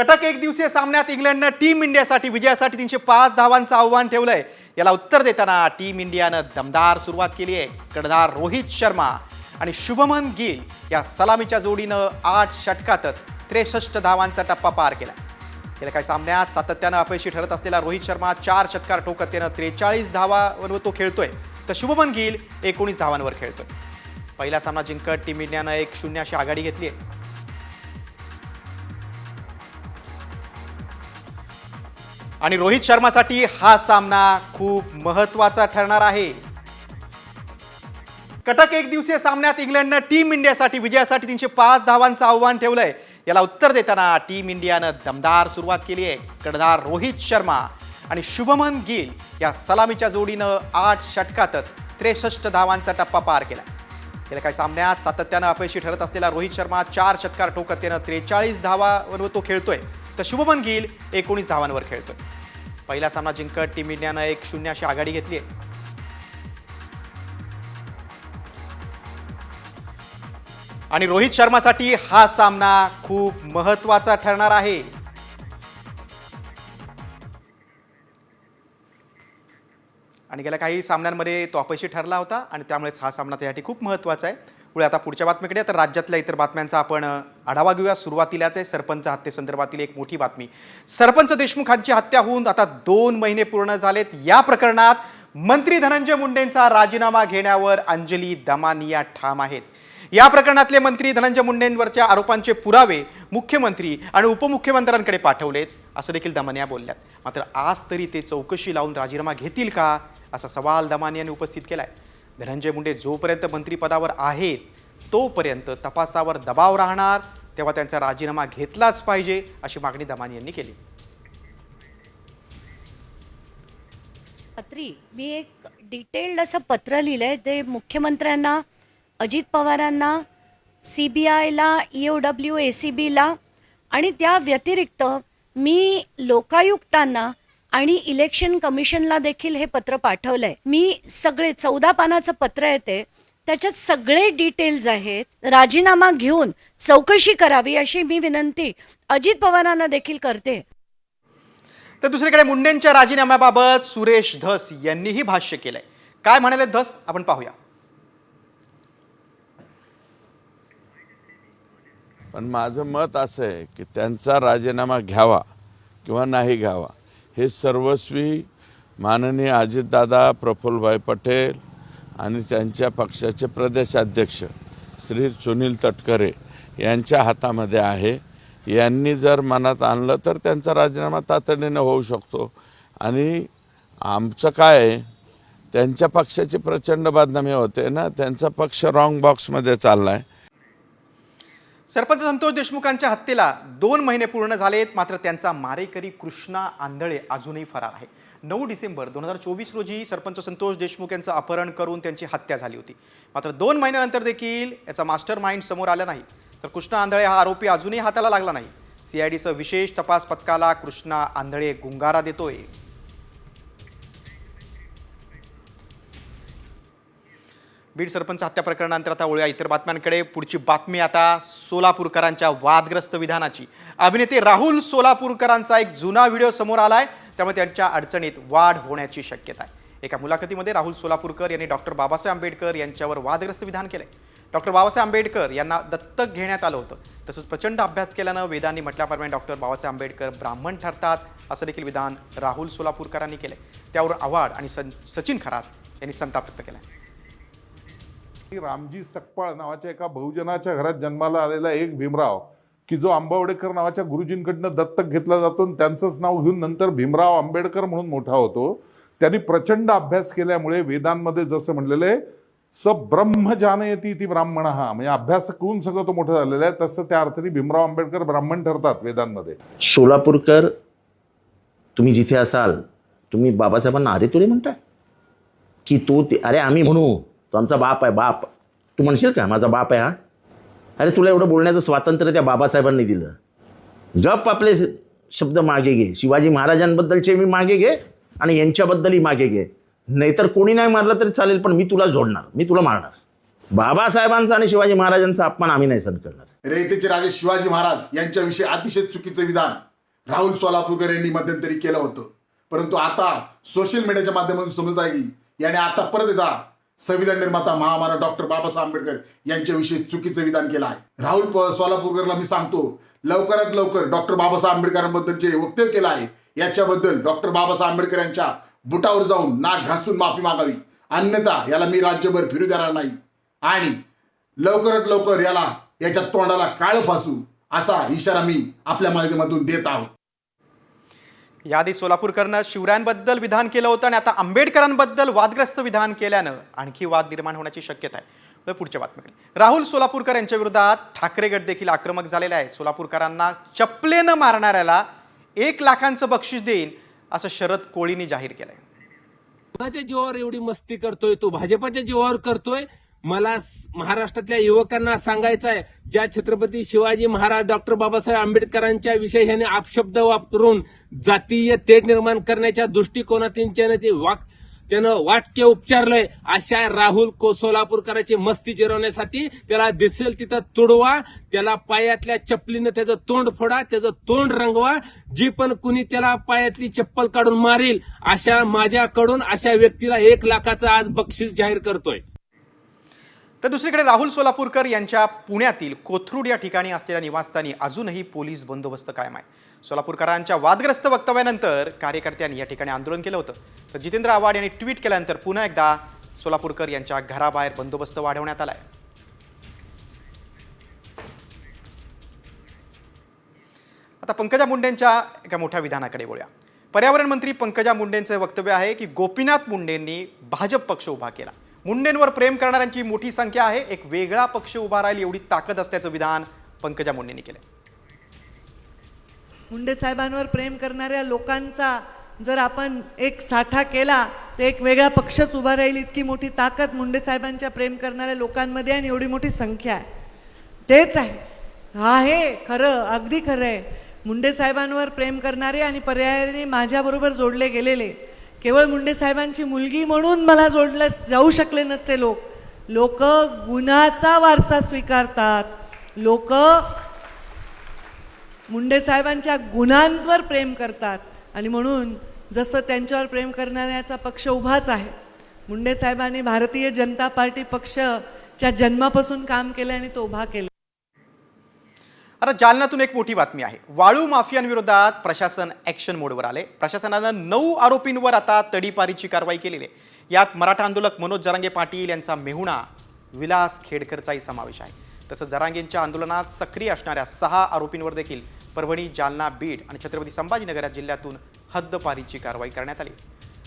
कटक एक दिवसीय सामन्यात इंग्लंडनं टीम इंडियासाठी विजयासाठी तीनशे पाच धावांचं आव्हान ठेवलंय. याला उत्तर देताना टीम इंडियानं दमदार सुरुवात केली आहे. कर्णधार रोहित शर्मा आणि शुभमन गिल या सलामीच्या जोडीनं आठ षटकातच त्रेसष्ट धावांचा टप्पा पार केला. गेल्या काही सामन्यात सातत्यानं अपयशी ठरत असलेला रोहित शर्मा चार षटकार ठोकत त्यानं त्रेचाळीस धावावर तो खेळतोय. तर शुभमन गिल एकोणीस धावांवर खेळतोय. पहिला सामना जिंकत टीम इंडियानं एक शून्य अशी आघाडी घेतली आहे. आणि रोहित शर्मासाठी हा सामना खूप महत्त्वाचा ठरणार आहे. कटक एक दिवसीय सामन्यात इंग्लंडनं टीम इंडियासाठी विजयासाठी तीनशे पाच धावांचं आव्हान ठेवलंय. याला उत्तर देताना टीम इंडियानं दमदार सुरुवात केली आहे. कर्णधार रोहित शर्मा आणि शुभमन गिल या सलामीच्या जोडीनं आठ षटकातच त्रेसष्ट धावांचा टप्पा पार केला. गेल्या काही सामन्यात सातत्यानं अपयशी ठरत असलेला रोहित शर्मा चार षटकार ठोकत त्यानं त्रेचाळीस धावावर तो खेळतोय. तर शुभमन गिल एकोणीस धावांवर खेळतोय. पहिला सामना जिंकत टीम इंडियानं एक शून्य अशी आघाडी घेतली आहे. आणि रोहित शर्मासाठी हा सामना खूप महत्त्वाचा ठरणार आहे. आणि गेल्या काही सामन्यांमध्ये तो अपयशी ठरला होता आणि त्यामुळेच हा सामना त्यासाठी खूप महत्त्वाचा आहे. पुढे आता पुढच्या बातमीकडे तर राज्यातल्या इतर बातम्यांचा आपण आढावा घेऊया. सुरुवातीलाच आहे. सरपंच हत्येसंदर्भातील एक मोठी बातमी. सरपंच देशमुखांची हत्या होऊन आता दोन महिने पूर्ण झालेत. या प्रकरणात मंत्री धनंजय मुंडेंचा राजीनामा घेण्यावर अंजली दमानिया ठाम आहेत. या प्रकरणातले मंत्री धनंजय मुंडेंवरच्या आरोपांचे पुरावे मुख्यमंत्री आणि उपमुख्यमंत्र्यांकडे पाठवलेत. असं देखील दमानिया बोलल्यात. मात्र आज तरी ते चौकशी लावून राजीनामा घेतील का? असा सवाल दमानियाने यांनी उपस्थित आहे धनंजय मुंडे जोपर्यंत मंत्रिपदावर आहेत तोपर्यंत तपासावर दबाव राहणार तेव्हा त्यांचा राजीनामा घेतलाच पाहिजे अशी मागणी दमानी यांनी केली. पत्री मी एक डिटेल्ड असं पत्र लिहिलं आहे ते मुख्यमंत्र्यांना अजित पवारांना सी बी आयला E O W A C बीला आणि त्या व्यतिरिक्त मी लोकायुक्तांना आणि इलेक्शन कमिशनला देखील हे पत्र पाठवलं आहे मी सगळे चौदा पानाचं पत्र आहे ते. त्याच्यात सगळे डिटेल्स आहेत. राजीनामा घेऊन चौकशी करावी अशी मी विनंती अजित पवारांना देखील करते. तर दुसरीकडे मुंडेंच्या राजीनाम्याबाबत सुरेश धस यांनीही भाष्य केलंय. काय म्हणाले धस? आपण पाहूया. पण माझं मत असं आहे की त्यांचा राजीनामा घ्यावा किंवा नाही घ्यावा. हे सर्वस्वी माननीय अजितदादा प्रफुल्लभाई पटेल आणि त्यांच्या पक्षाचे प्रदेशाध्यक्ष श्री सुनील तटकरे यांच्या हातामध्ये आहे. यांनी जर मनात आणलं तर त्यांचा राजीनामा तातडीनं होऊ शकतो. आणि आमचं काय आहे त्यांच्या पक्षाची प्रचंड बदनामी होते ना त्यांचा पक्ष रॉंग बॉक्समध्ये चालला आहे सरपंच संतोष देशमुखांच्या हत्येला दोन महिने पूर्ण झालेत. मात्र त्यांचा मारेकरी कृष्णा आंधळे अजूनही फरार आहे. नऊ डिसेंबर दोन हजार चोवीस रोजी सरपंच संतोष देशमुख यांचं अपहरण करून त्यांची हत्या झाली होती. मात्र दोन महिन्यानंतर देखील याचा मास्टर माइंड समोर आला नाही. तर कृष्णा आंधळे हा आरोपी अजूनही हाताला लागला नाही. सीआयडीचं विशेष तपास पथकाला कृष्णा आंधळे गुंगारा देतोय. बीड सरपंच हत्या प्रकरणानंतर आता वळूया इतर बातम्यांकडे. पुढची बातमी आता सोलापूरकरांच्या वादग्रस्त विधानाची. अभिनेते राहुल सोलापूरकरांचा एक जुना व्हिडिओ समोर आला आहे त्यामुळे त्यांच्या अडचणीत वाढ होण्याची शक्यता आहे. एका मुलाखतीमध्ये राहुल सोलापूरकर यांनी डॉक्टर बाबासाहेब आंबेडकर यांच्यावर वादग्रस्त विधान केलंय. डॉक्टर बाबासाहेब आंबेडकर यांना दत्तक घेण्यात आलं होतं. तसंच प्रचंड अभ्यास केल्यानं वेदांनी म्हटल्याप्रमाणे डॉक्टर बाबासाहेब आंबेडकर ब्राह्मण ठरतात. असं देखील विधान राहुल सोलापूरकरांनी केलं त्यावर आव्हाड आणि सचिन खरात यांनी संताप व्यक्त केलाय. रामजी सकपाळ नावाच्या एका बहुजनाच्या घरात जन्माला आलेला एक भीमराव की जो आंबावडेकर नावाच्या गुरुजींकडनं दत्तक घेतला जातो आणि त्यांचंच नाव घेऊन नंतर भीमराव आंबेडकर म्हणून मोठा होतो. त्यांनी प्रचंड अभ्यास केल्यामुळे वेदांमध्ये जसं म्हणलेलं आहे स ब्रह्म जानयती ती ब्राह्मण हा म्हणजे अभ्यास करून सगळं तो मोठं झालेला आहे तसं त्या अर्थाने भीमराव आंबेडकर ब्राह्मण ठरतात वेदांमध्ये. सोलापूरकर तुम्ही जिथे असाल तुम्ही बाबासाहेबांना अरे तुरे म्हणताय? की तो ते अरे आम्ही म्हणू तो आमचा बाप आहे बाप. तू म्हणशील का माझा बाप आहे हा? अरे तुला एवढं बोलण्याचं स्वातंत्र्य त्या बाबासाहेबांनी दिलं. गप आपले शब्द मागे घे. शिवाजी महाराजांबद्दलचे मी मागे घे आणि यांच्याबद्दलही मागे घे. नाहीतर कोणी नाही मारलं तरी चालेल पण मी तुला जोडणार. मी तुला मारणार. बाबासाहेबांचा आणि शिवाजी महाराजांचा अपमान आम्ही नाही सहन करणार. रेतेचे राजे शिवाजी महाराज यांच्याविषयी अतिशय चुकीचं विधान राहुल सोलापूरकर यांनी मध्यंतरी केलं होतं. परंतु आता सोशल मीडियाच्या माध्यमातून समजत आहे की याने आता परत एकदा संविधान निर्माता महामानव डॉक्टर बाबासाहेब आंबेडकर यांच्याविषयी चुकीचं विधान केलं आहे. राहुल सोलापूरकरला मी सांगतो लवकरात लवकर डॉक्टर बाबासाहेब आंबेडकरांबद्दल जे वक्तव्य केलं आहे. याच्याबद्दल डॉक्टर बाबासाहेब आंबेडकर यांच्या बुटावर जाऊन नाक घासून माफी मागावी. अन्यथा याला मी राज्यभर फिरू देणार नाही. आणि लवकरात लवकर याला याच्या तोंडाला काळ फासू असा इशारा मी आपल्या माध्यमातून देत आहोत. याआधी सोलापूरकरनं शिवरायांबद्दल विधान केलं होतं आणि आता आंबेडकरांबद्दल वादग्रस्त विधान केल्यानं आणखी वाद निर्माण होण्याची शक्यता आहे. पुढच्या बातमीकडे. राहुल सोलापूरकर यांच्या विरोधात ठाकरे गट देखील आक्रमक झालेला आहे सोलापूरकरांना चपलेनं मारणाऱ्याला एक लाखांचं बक्षीस देईन असं शरद कोळींनी जाहीर केलंय. कोणाच्या जीवावर एवढी मस्ती करतोय तो. भाजपाच्या जीवावर करतोय. मला महाराष्ट्रातल्या युवकांना सांगायचं आहे ज्या छत्रपती शिवाजी महाराज डॉक्टर बाबासाहेब आंबेडकरांच्या विषयी ह्याने आपशब्द वापरून जातीय तेढ निर्माण करण्याच्या दृष्टिकोनातून त्यानं ते वाक त्यानं वाक्य उपचारलंय अशा राहुल को सोलापूरकरांची मस्ती जिरवण्यासाठी त्याला दिसेल तिथं तुडवा त्याला पायातल्या चपलीनं त्याचं तोंड फोडा त्याचं तोंड रंगवा जी पण कुणी त्याला पायातली चप्पल काढून मारील अशा माझ्याकडून अशा व्यक्तीला एक लाखाचं आज बक्षीस जाहीर करतोय. तर दुसरीकडे राहुल सोलापूरकर यांच्या पुण्यातील कोथरूड या ठिकाणी असलेल्या निवासस्थानी अजूनही पोलीस बंदोबस्त कायम आहे. सोलापूरकरांच्या वादग्रस्त वक्तव्यानंतर कार्यकर्त्यांनी या ठिकाणी आंदोलन केलं होतं. तर जितेंद्र आव्हाड यांनी ट्विट केल्यानंतर पुन्हा एकदा सोलापूरकर यांच्या घराबाहेर बंदोबस्त वाढवण्यात आला आहे आता पंकजा मुंडेंच्या एका मोठ्या विधानाकडे बोलूया पर्यावरण मंत्री पंकजा मुंडेंचं वक्तव्य आहे की गोपीनाथ मुंडेंनी भाजप पक्ष उभा केला. मुंडेंवर प्रेम करणाऱ्यांची मोठी संख्या आहे. एक वेगळा पक्ष उभा राहील एवढी ताकद असल्याचं विधान पंकजा मुंडेंनी केलं मुंडे साहेबांवर प्रेम करणाऱ्या लोकांचा जर आपण एक साठा केला तर एक वेगळा पक्षच उभा राहील. इतकी मोठी ताकद मुंडे साहेबांच्या प्रेम करणाऱ्या लोकांमध्ये आणि एवढी मोठी संख्या आहे. तेच आहे. आहे खरं अगदी खरं आहे. मुंडे साहेबांवर प्रेम करणारे आणि पर्यायाने माझ्याबरोबर जोडले गेलेले केवळ मुंडे साहेबांची मुलगी म्हणून मला जोडलं जाऊ शकले नसते लोक. लोक गुन्हाचा वारसा स्वीकारतात. लोक मुंडे साहेबांच्या गुणांवर प्रेम करतात. आणि म्हणून जसं त्यांच्यावर प्रेम करणाऱ्याचा पक्ष उभाच आहे. मुंडे साहेबांनी भारतीय जनता पार्टी पक्षच्या जन्मापासून काम केलं आणि तो उभा केला आता जालन्यातून एक मोठी बातमी आहे. वाळू माफियांविरोधात प्रशासन ॲक्शन मोडवर आले प्रशासनानं नऊ आरोपींवर आता तडीपारीची कारवाई केलेली आहे. यात मराठा आंदोलक मनोज जरांगे पाटील यांचा मेहुणा विलास खेडकरचाही समावेश आहे. तसंच जरांगेंच्या आंदोलनात सक्रिय असणाऱ्या सहा आरोपींवर देखील परभणी जालना बीड आणि छत्रपती संभाजीनगर या जिल्ह्यातून हद्दपारीची कारवाई करण्यात आली.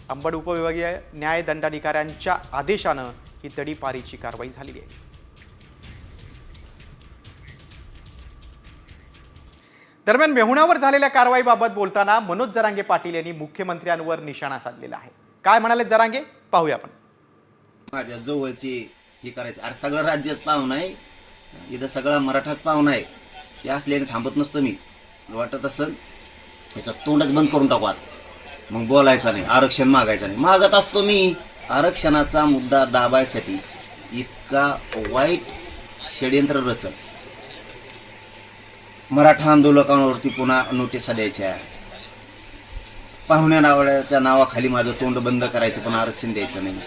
अंबड उपविभागीय न्याय दंडाधिकाऱ्यांच्या आदेशानं ही तडीपारीची कारवाई झालेली आहे. दरम्यान मेहुणावर झालेल्या कारवाईबाबत बोलताना मनोज जरांगे पाटील यांनी मुख्यमंत्र्यांवर निशाणा साधलेला आहे. काय म्हणाले जरांगे? पाहूया आपण. माझ्या जवळचे हे करायचे. अरे सगळं राज्यच पाहुणा आहे इथं सगळा मराठाच पाहुणा आहे हे असल्याने थांबत नसतो मी. वाटत असेल याचं तोंडच बंद करून टाकू आता. मग बोलायचं नाही आरक्षण मागायचं नाही. मागत असतो मी. आरक्षणाचा मुद्दा दाबायसाठी इतका वाईट षडयंत्र रचल मराठा आंदोलकांवरती पुन्हा नोटिसा द्यायच्या. पाहुण्या नावाच्या नावाखाली माझं तोंड बंद करायचं पण आरक्षण द्यायचं नाही.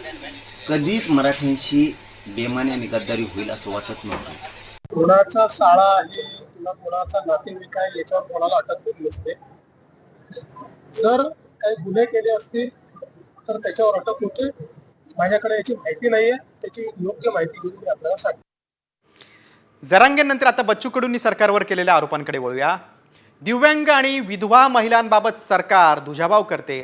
कधीच मराठ्यांशी बेमानी आणि गद्दारी होईल असं वाटत नव्हतं. कोणाचा शाळा आहे किंवा कोणाचा नातेवाईक आहे याच्यावर कोणाला अटक होत नसते. जर काही गुन्हे केले असतील तर त्याच्यावर अटक होते. माझ्याकडे याची माहिती नाहीये त्याची योग्य माहिती घेऊन मी आपल्याला सांगतो. जरांगेनंतर आता बच्चू कडूंनी सरकारवर केलेल्या आरोपांकडे वळूया. दिव्यांग आणि विधवा महिलांबाबत सरकार दुजाभाव करते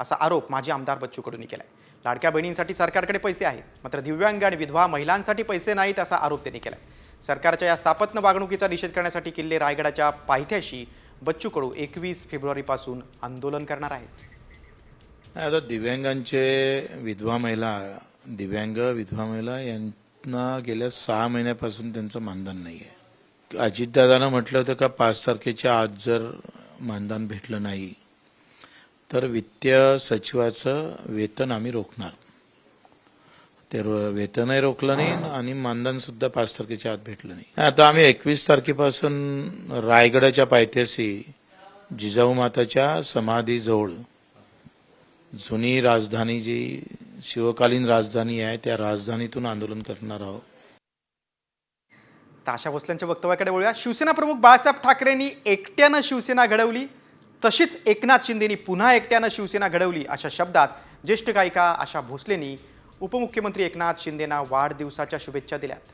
असा आरोप माजी आमदार बच्चू कडूंनी आहे लाडक्या बहिणींसाठी सरकारकडे पैसे आहेत मात्र दिव्यांग आणि विधवा महिलांसाठी पैसे नाहीत असा आरोप त्यांनी केला आहे सरकारच्या या सापत्न वागणुकीचा निषेध करण्यासाठी किल्ले रायगडाच्या पायथ्याशी बच्चू कडू एकवीस फेब्रुवारीपासून आंदोलन करणार आहेत. आता दिव्यांगांचे विधवा महिला दिव्यांग विधवा महिला यांना गेल्या सहा महिन्यापासून त्यांचं मानधन नाही आहे अजितदादानं म्हटलं होतं का पाच तारखेच्या आज जर मानधन भेटलं नाही तर वित्तीय सचिवाचं वेतन आम्ही रोखणार. ते वेतनही रोखलं नाही आणि मानधन सुद्धा पाच तारखेच्या आत भेटलं नाही. आता आम्ही एकवीस तारखेपासून रायगडाच्या पायथ्याशी जिजाऊ माताच्या समाधीजवळ जुनी राजधानी जी शिवकालीन राजधानी आहे त्या राजधानीतून आंदोलन करणार आहोत. तर आशा भोसलेंच्या वक्तव्याकडे वळूया. शिवसेना प्रमुख बाळासाहेब ठाकरेंनी एकट्यानं शिवसेना घडवली तशीच एकनाथ शिंदेनी पुन्हा एकट्यानं शिवसेना घडवली अशा शब्दात ज्येष्ठ गायिका आशा भोसलेंनी उपमुख्यमंत्री एकनाथ शिंदेना वाढदिवसाच्या शुभेच्छा दिल्यात.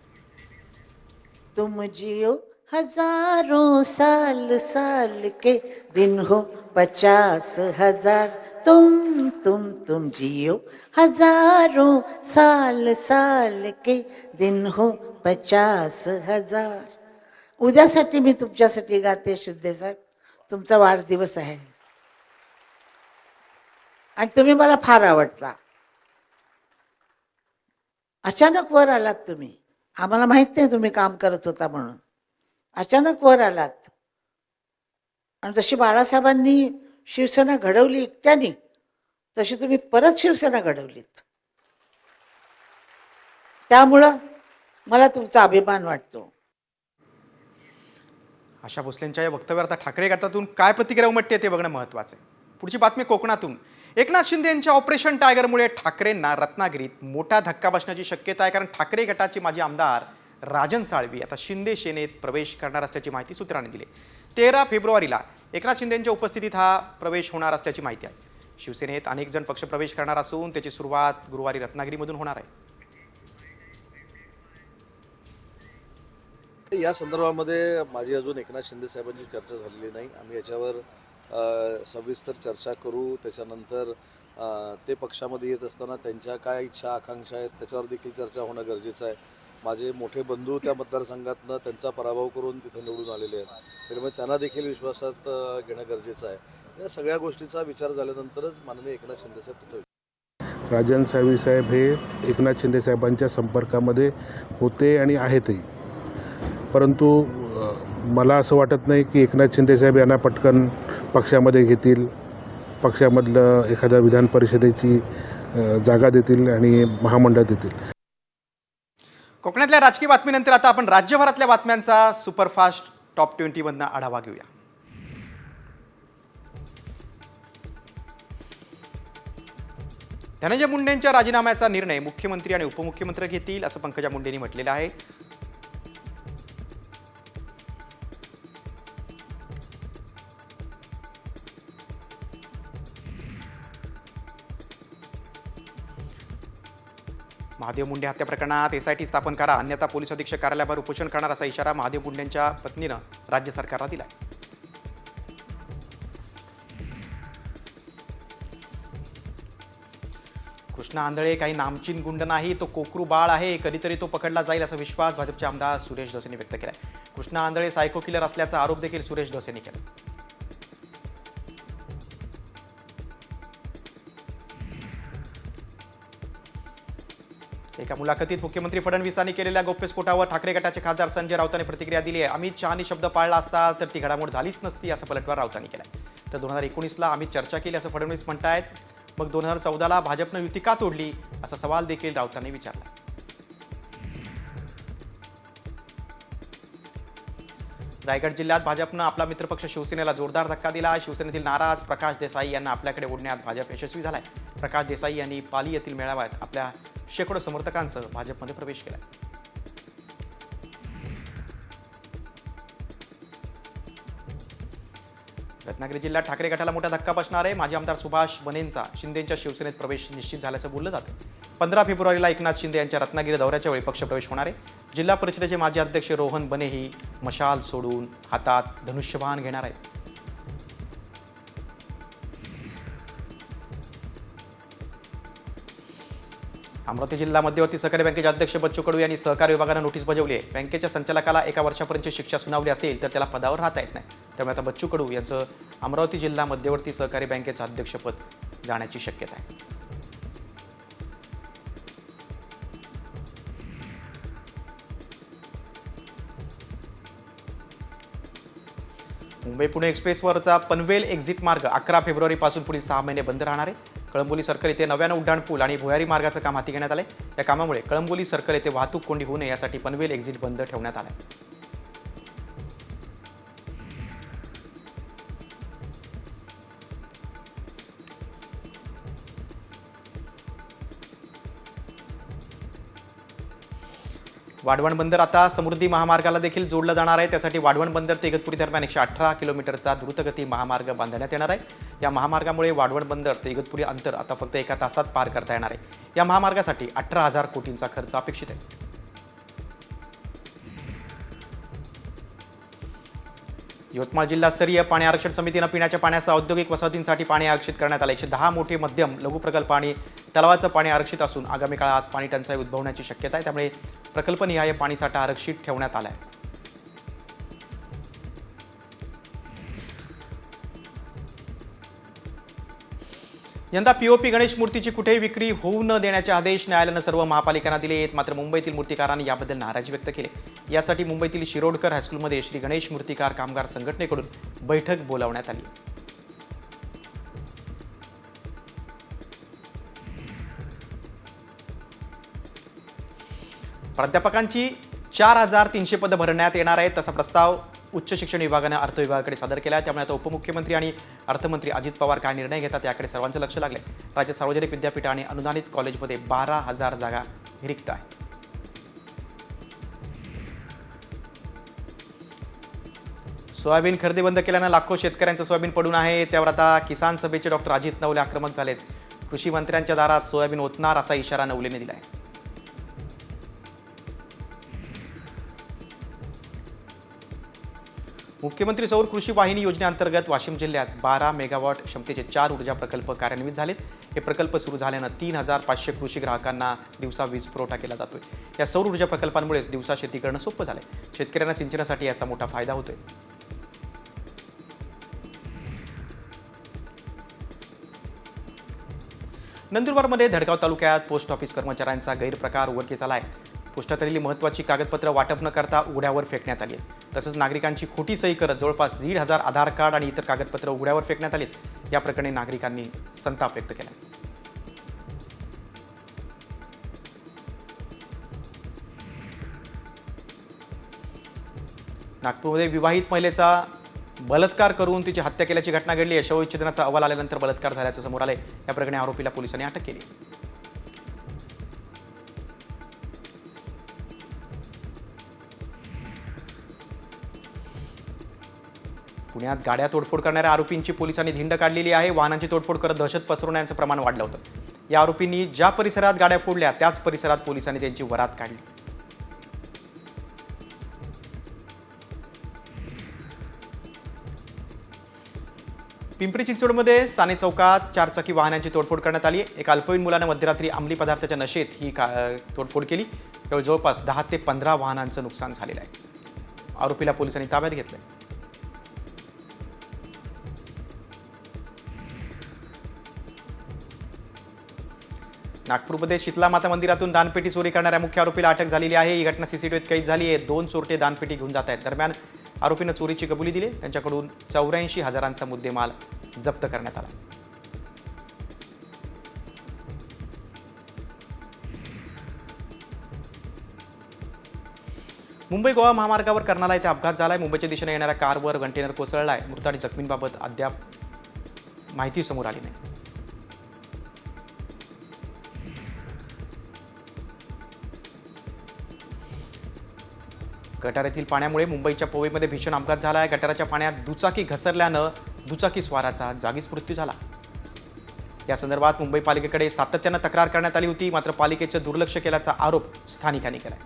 तुम जियो हजारों साल साल के दिन हो पचास हजार तुम तुम तुम जियो। हजारों साल साल के दिन हो पचास हजार। उद्यासाठी मी तुमच्यासाठी गाते शिंदे साहेब. तुमचा वाढदिवस आहे. आणि तुम्ही मला फार आवडता. अचानक वर आलात तुम्ही. आम्हाला माहीत नाही तुम्ही काम करत होता म्हणून. अचानक वर आलात. आणि जशी बाळासाहेबांनी शिवसेना घडवली एकट्याने तशी तुम्ही परत शिवसेना घडवलीत. त्यामुळं मला तुमचा अभिमान वाटतो. आशा भोसलेंच्या या वक्तव्यावर आता ठाकरे गटातून काय प्रतिक्रिया उमटते ते बघणं महत्त्वाचं आहे. पुढची बातमी कोकणातून. एकनाथ शिंदे यांच्या ऑपरेशन टायगरमुळे ठाकरेंना रत्नागिरीत मोठा धक्का बसण्याची शक्यता आहे कारण ठाकरे गटाचे माजी आमदार राजन साळवी आता शिंदे सेनेत प्रवेश करणार असल्याची माहिती सूत्रांनी दिली. तेरा फेब्रुवारीला एकनाथ शिंदेंच्या उपस्थितीत हा प्रवेश होणार असल्याची माहिती आहे. शिवसेनेत अनेक जण पक्षप्रवेश करणार असून त्याची सुरुवात गुरुवारी रत्नागिरीमधून होणार आहे. या संदर्भामध्ये माझी अजून एकनाथ शिंदे साहेबांची चर्चा झालेली नाही. आम्ही याच्यावर सविस्तर चर्चा करू. त्याच्यानंतर ते पक्षामध्ये येत असताना त्यांच्या काय इच्छा आकांक्षा आहेत त्याच्यावर देखील चर्चा होणं गरजेचं आहे. माझे मोठे बंधू त्या मतदारसंघातनं त्यांचा पराभव करून तिथे निवडून आलेले आहेत. त्यामुळे त्यांना देखील विश्वासात घेणं गरजेचं आहे. या सगळ्या गोष्टीचा विचार झाल्यानंतरच माननीय एकनाथ शिंदेसाहेब तिथे राजन साळवी साहेब हे एकनाथ शिंदेसाहेबांच्या संपर्कामध्ये होते आणि आहेतही. परंतु मला असं वाटत नाही की एकनाथ शिंदेसाहेब यांना पटकन पक्षामध्ये घेतील पक्षामधलं एखाद्या विधान परिषदेची जागा देतील आणि महामंडळ देतील. कोकणातल्या राजकीय बातमीनंतर आता आपण राज्यभरातल्या बातम्यांचा सुपरफास्ट टॉप ट्वेंटीमधनं आढावा घेऊया. धनंजय मुंडेंच्या राजीनाम्याचा निर्णय मुख्यमंत्री आणि उपमुख्यमंत्री घेतील असं पंकजा मुंडेंनी म्हटलेलं आहे. महादेव मुंडे हत्या प्रकरणात एसआयटी स्थापन करा. अन्यथा पोलीस अधीक्षक कार्यालयावर उपोषण करणार असा इशारा महादेव मुंडेंच्या पत्नीनं राज्य सरकारला दिला कृष्णा आंधळे काही नामचीन गुंड नाही तो कोकरू बाळ आहे कधीतरी तो पकडला जाईल असा विश्वास भाजपचे आमदार सुरेश धसेंनी व्यक्त केला कृष्णा आंधळे सायको किलर असल्याचा आरोप देखील सुरेश धसेंनी केला त्या मुलाखतीत मुख्यमंत्री फडणवीसांनी केलेल्या गोप्यस्फोटावर ठाकरे गटाचे खासदार संजय राऊतांनी प्रतिक्रिया दिली आहे. अमित शहानी शब्द पाळला असता तर ती घडामोड झालीच नसती असा पलटवार राऊतांनी केला तर दोन हजार एकोणीसला आम्ही चर्चा केली असं फडणवीस म्हणतायत. मग दोन हजार चौदाला भाजपनं युती का तोडली असा सवाल देखील राऊतांनी विचारला. रायगड जिल्ह्यात भाजपनं आपला मित्रपक्ष शिवसेनेला जोरदार धक्का दिला शिवसेनेतील नाराज प्रकाश देसाई यांना आपल्याकडे ओढण्यात भाजप यशस्वी झालाय. प्रकाश देसाई यांनी पाली येथील मेळाव्यात आपल्या शेकडो समर्थकांसह भाजपमध्ये प्रवेश केला रत्नागिरी जिल्ह्यात ठाकरे गटाला मोठा धक्का बसणार आहे. माजी आमदार सुभाष बनेंचा शिंदेच्या शिवसेनेत प्रवेश निश्चित झाल्याचं बोललं जातं. पंधरा फेब्रुवारीला एकनाथ शिंदे यांच्या रत्नागिरी दौऱ्याच्या वेळी पक्षप्रवेश होणार आहे. जिल्हा परिषदेचे माजी अध्यक्ष रोहन बनेही मशाल सोडून हातात धनुष्यबाण घेणार आहेत. अमरावती जिल्हा मध्यवर्ती सहकारी बँकेचे अध्यक्ष बच्चू कडू यांनी सहकारी विभागानं नोटीस बजावली आहे. बँकेच्या संचालकाला एका वर्षापर्यंतची शिक्षा सुनावली असेल तर त्याला पदावर राहता येत नाही. त्यामुळे आता बच्चू कडू यांचं अमरावती जिल्हा मध्यवर्ती सहकारी बँकेचं अध्यक्षपद जाण्याची शक्यता आहे. मुंबई पुणे एक्सप्रेसवरचा पनवेल एक्झिट मार्ग अकरा फेब्रुवारीपासून पुढील सहा महिने बंद राहणार आहे. कळंबोली सर्कल येथे नव्यानं उड्डाणपूल आणि भुयारी मार्गाचं काम हाती घेण्यात आलं या कामामुळे कळंबोली सर्कल येथे वाहतूक कोंडी होऊ नये यासाठी पनवेल एक्झिट बंद ठेवण्यात आला वाढवण बंदर आता समृद्धी महामार्गाला देखील जोडलं जाणार आहे. त्यासाठी वाढवण बंदर ते इगतपुरी दरम्यान एकशे अठरा किलोमीटरचा द्रुतगती महामार्ग बांधण्यात येणार आहे. या महामार्गामुळे वाढवण बंदर ते इगतपुरी अंतर आता फक्त एका तासात पार करता येणार आहे. या महामार्गासाठी अठरा हजार कोटींचा खर्च अपेक्षित आहे. यवतमाळ जिल्हास्तरीय पाणी आरक्षण समितीनं पिण्याच्या पाण्यासह औद्योगिक वसाहतींसाठी पाणी आरक्षित करण्यात आलं. एकशे दहा मोठे मध्यम लघु प्रकल्प आणि तलावाचं पाणी आरक्षित असून आगामी काळात पाणी टंचाई उद्भवण्याची शक्यता आहे. त्यामुळे प्रकल्पनिहाय पाणीसाठा आरक्षित ठेवण्यात आला आहे यंदा पीओपी गणेश मूर्तीची कुठेही विक्री होऊ न देण्याचे आदेश न्यायालयानं सर्व महापालिकांना दिले आहेत. मात्र मुंबईतील मूर्तिकारांनी याबद्दल नाराजी व्यक्त केली. यासाठी मुंबईतील शिरोडकर हायस्कूलमध्ये श्री गणेश मूर्तिकार कामगार संघटनेकडून बैठक बोलावण्यात आली. प्राध्यापकांची चार हजार तीनशे पदं भरण्यात येणार आहेत तसा प्रस्ताव उच्च शिक्षण विभागानं अर्थ विभागाकडे सादर केला. आहे त्यामुळे आता उपमुख्यमंत्री आणि अर्थमंत्री अजित पवार काय निर्णय घेतात याकडे सर्वांचं लक्ष लागले राज्यात सार्वजनिक विद्यापीठ आणि अनुदानित कॉलेजमध्ये बारा हजार जागा रिक्त आहेत सोयाबीन खरेदी बंद केल्यानं लाखो शेतकऱ्यांचं सोयाबीन पडून आहे. त्यावर आता किसान सभेचे डॉक्टर अजित नवले आक्रमक झालेत. कृषी मंत्र्यांच्या दारात सोयाबीन ओतणार असा इशारा नवलेने दिला आहे मुख्यमंत्री सौर कृषी वाहिनी योजनेअंतर्गत वाशिम जिल्ह्यात बारा मेगावॉट क्षमतेचे चार ऊर्जा प्रकल्प कार्यान्वित झालेत. हे प्रकल्प सुरू झाल्यानं तीन हजार पाचशे कृषी ग्राहकांना दिवसा वीज पुरवठा केला जातोय. या सौर ऊर्जा प्रकल्पांमुळेच दिवसा शेती करणं सोपं झालंय. शेतकऱ्यांना सिंचनासाठी याचा मोठा फायदा होतोय. नंदुरबारमध्ये धडगाव तालुक्यात पोस्ट ऑफिस कर्मचाऱ्यांचा गैरप्रकार उघडकीस आला आहे पोस्टात महत्त्वाची कागदपत्र वाटप न करता उघड्यावर फेकण्यात आली आहेत. तसंच नागरिकांची खोटी सही करत जवळपास दीड हजार आधार कार्ड आणि इतर कागदपत्र उघड्यावर फेकण्यात आलीत. या प्रकरणी नागरिकांनी संताप व्यक्त केला. नागपूरमध्ये विवाहित महिलेचा बलात्कार करून तिची हत्या केल्याची घटना घडली. आहे शवविच्छेदनाचा अहवाल आल्यानंतर बलात्कार झाल्याचं समोर आले या प्रकरणी आरोपीला पोलिसांनी अटक केली. पुण्यात गाड्या तोडफोड करणाऱ्या आरोपींची पोलिसांनी धिंड काढलेली आहे. वाहनांची तोडफोड करत दहशत पसरवण्याचं प्रमाण वाढलं होतं. या आरोपींनी ज्या परिसरात गाड्या फोडल्या त्याच परिसरात पोलिसांनी त्यांची वरात काढली. पिंपरी चिंचवडमध्ये साने चौकात चारचाकी वाहनांची तोडफोड करण्यात आली एका अल्पवयीन मुलानं मध्यरात्री अंमली पदार्थाच्या नशेत ही का तोडफोड केली. त्यावेळी जवळपास दहा ते पंधरा वाहनांचं नुकसान झालेलं आहे. आरोपीला पोलिसांनी ताब्यात घेतलंय. नागपूरमध्ये शीतला माता मंदिरातून दानपेटी चोरी करणाऱ्या मुख्य आरोपीला अटक झालेली आहे. ही घटना सीसीटीव्हीत कैद झाली आहे. दोन चोरटे दानपेटी घेऊन जात आहेत. दरम्यान आरोपीनं चोरीची कबुली दिली. त्यांच्याकडून चौऱ्याऐंशी हजारांचा मुद्देमाल जप्त करण्यात आला. मुंबई गोवा महामार्गावर कर्नाला येथे अपघात झालाय. मुंबईच्या दिशेने येणाऱ्या कारवर कंटेनर कोसळलाय. मृत आणि जखमींबाबत अद्याप माहिती समोर आली नाही. गटारातील पाण्यामुळे मुंबईच्या पोवेमध्ये भीषण अपघात झाला आहे गटाराच्या पाण्यात दुचाकी घसरल्यानं दुचाकी स्वाराचा जागीच मृत्यू झाला. या संदर्भात मुंबई पालिकेकडे सातत्यानं तक्रार करण्यात आली होती मात्र पालिकेचं दुर्लक्ष केल्याचा आरोप स्थानिकांनी केला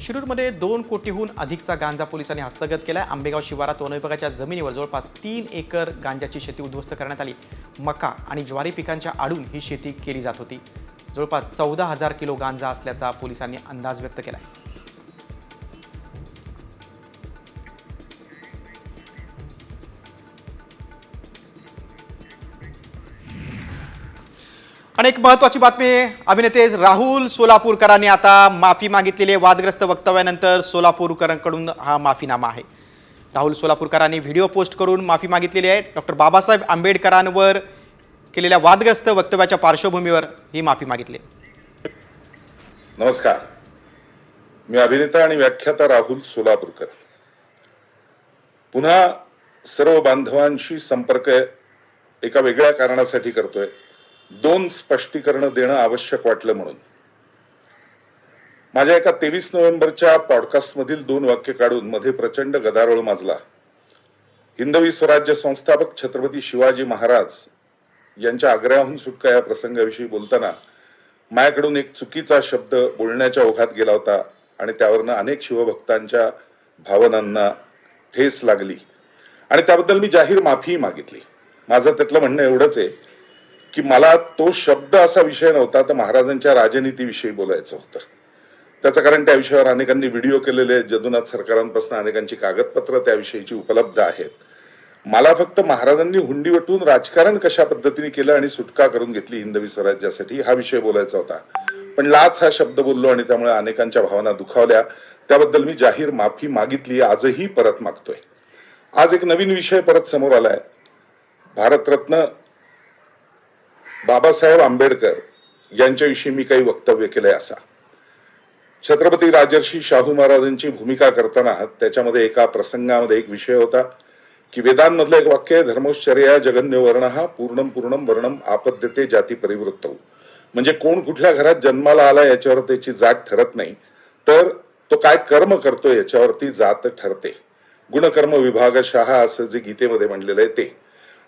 शिरूरमध्ये दोन कोटीहून अधिकचा गांजा पोलिसांनी हस्तगत केला आंबेगाव शिवारात वनविभागाच्या जमिनीवर जवळपास तीन एकर गांजाची शेती उद्ध्वस्त करण्यात आली. मका आणि ज्वारी पिकांच्या आडून ही शेती केली जात होती. जवळपास चौदा हजार किलो गांजा असल्याचा पोलिसांनी अंदाज व्यक्त केला आहे आणि एक महत्वाची बातमी अभिनेते राहुल सोलापूरकरांनी आता माफी मागितलेली आहे वादग्रस्त वक्तव्यानंतर सोलापूरकरांकडून हा माफीनामा आहे. राहुल सोलापूरकरांनी व्हिडिओ पोस्ट करून माफी मागितलेली आहे. डॉक्टर बाबासाहेब आंबेडकरांवर केलेल्या वादग्रस्त वक्तव्याच्या पार्श्वभूमीवर ही माफी मागितली. नमस्कार. मी अभिनेता आणि व्याख्याता राहुल सोलापूरकर. पुन्हा सर्व बांधवांशी संपर्क एका वेगळ्या कारणासाठी करतोय. दोन स्पष्टीकरणं देणं आवश्यक वाटलं म्हणून. माझ्या एका तेवीस नोव्हेंबरच्या पॉडकास्टमधील दोन वाक्य काढून मध्ये प्रचंड गदारोळ माजला. हिंदवी स्वराज्य संस्थापक छत्रपती शिवाजी महाराज यांच्या आग्र्याहून सुटका या प्रसंगाविषयी बोलताना माझ्याकडून एक चुकीचा शब्द बोलण्याच्या ओघात गेला होता आणि त्यावरनं अनेक शिवभक्तांच्या भावनांना ठेस लागली. आणि त्याबद्दल मी जाहीर माफी मागितली. माझं त्यातलं म्हणणं एवढंच आहे की मला तो शब्द असा विषय नव्हता तर महाराजांच्या राजनीतीविषयी बोलायचं होतं. त्याचं कारण त्या विषयावर अनेकांनी व्हिडिओ केलेले आहेत. जदुनाथ सरकारांपासून अनेकांची कागदपत्र त्याविषयीची उपलब्ध आहेत. मला फक्त महाराजांनी हुंडी वटून राजकारण कशा पद्धतीने केलं आणि सुटका करून घेतली हिंदवी स्वराज्यासाठी हा विषय बोलायचा होता. पण लाच हा शब्द बोललो आणि त्यामुळे अनेकांच्या भावना दुखावल्या. त्याबद्दल मी जाहीर माफी मागितली आजही परत मागतोय. आज एक नवीन विषय परत समोर आलाय. भारतरत्न बाबासाहेब आंबेडकर यांच्याविषयी मी काही वक्तव्य केलंय असा. छत्रपती राजर्षी शाहू महाराजांची भूमिका करताना त्याच्यामध्ये एका प्रसंगामध्ये एक विषय होता. की वेदांमधलं एक वाक्य आहे धर्मोश्चर्या जगन्य वर्ण हा पूर्णम पूर्णम वर्णम आपद्यते जाती परिवृत्त. म्हणजे कोण कुठल्या घरात जन्माला आला याच्यावर त्याची जात ठरत नाही तर तो काय कर्म करतो याच्यावरती जात ठरते. गुणकर्म विभाग शहा असं जे गीतेमध्ये म्हणलेलं आहे ते.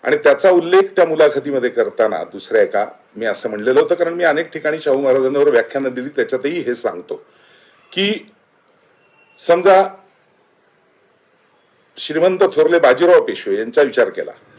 आणि त्याचा उल्लेख त्या मुलाखतीमध्ये करताना दुसऱ्या एका मी असं म्हणलेलं होतं कारण मी अनेक ठिकाणी शाहू महाराजांवर व्याख्यानं दिली त्याच्यातही हे सांगतो. की समजा श्रीमंत थोरले बाजीराव पेशवे यांचा विचार केला.